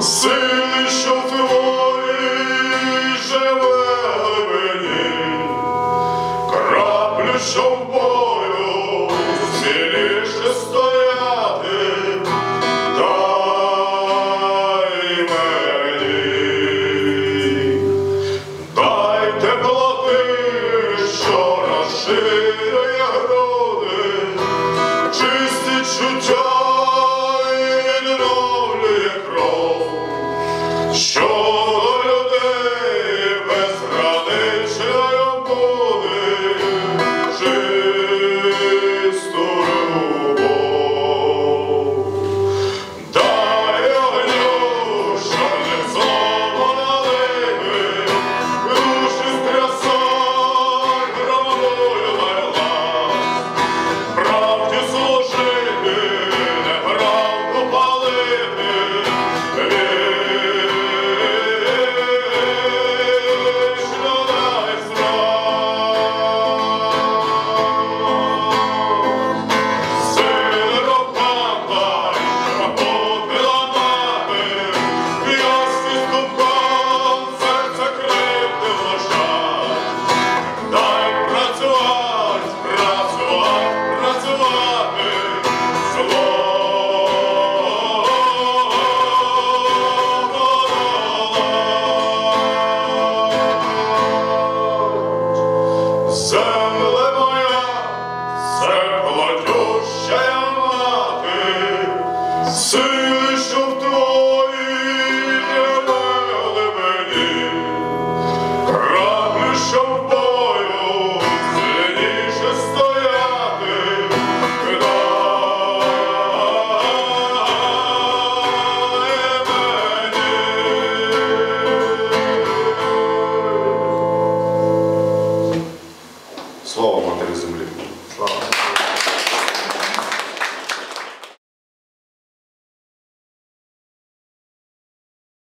Сили, що твої живе мені, Земле моя, це плодющая мати, Слава матері землі! Слава!